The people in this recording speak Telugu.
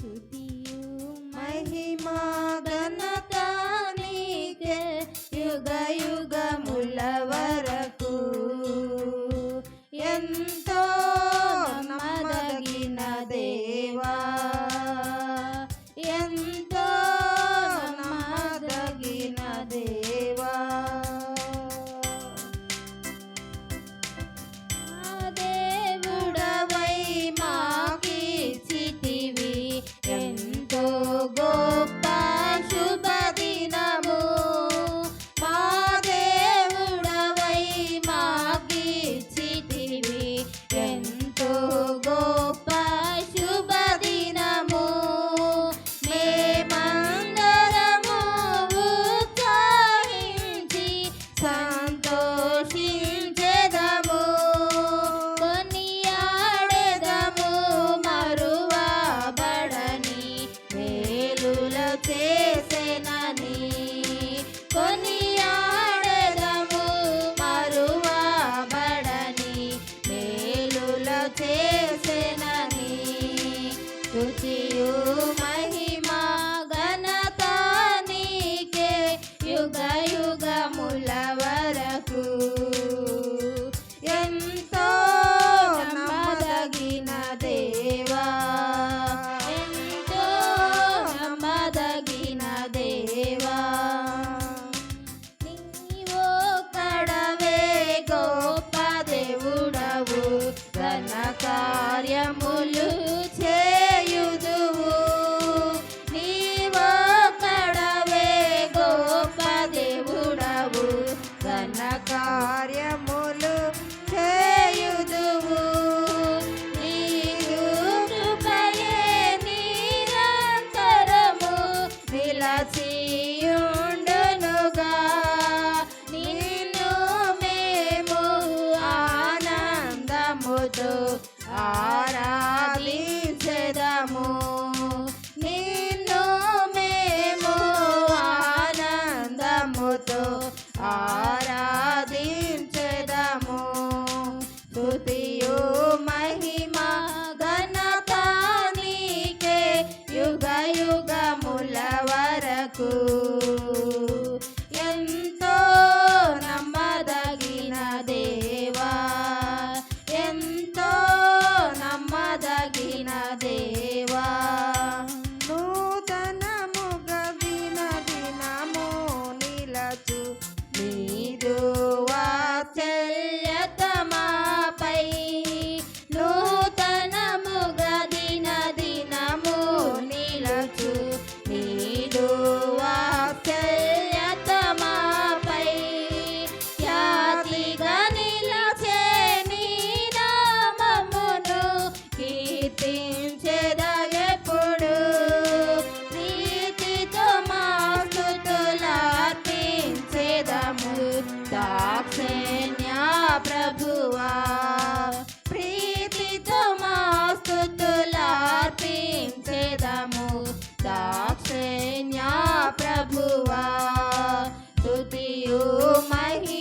സ്തുതിയും മഹിമാ খুঁজিও মাই కార్యములు చేయుదువు. నిరంతరము విలసియుండునుగా నిన్ను మేము ఆనందముతో ఆరా good. దాక్షిణ్య ప్రభువా ప్రీతితో మా స్థుతులార్పించేదము దాక్షిణ్య ప్రభువా తుతియు మహి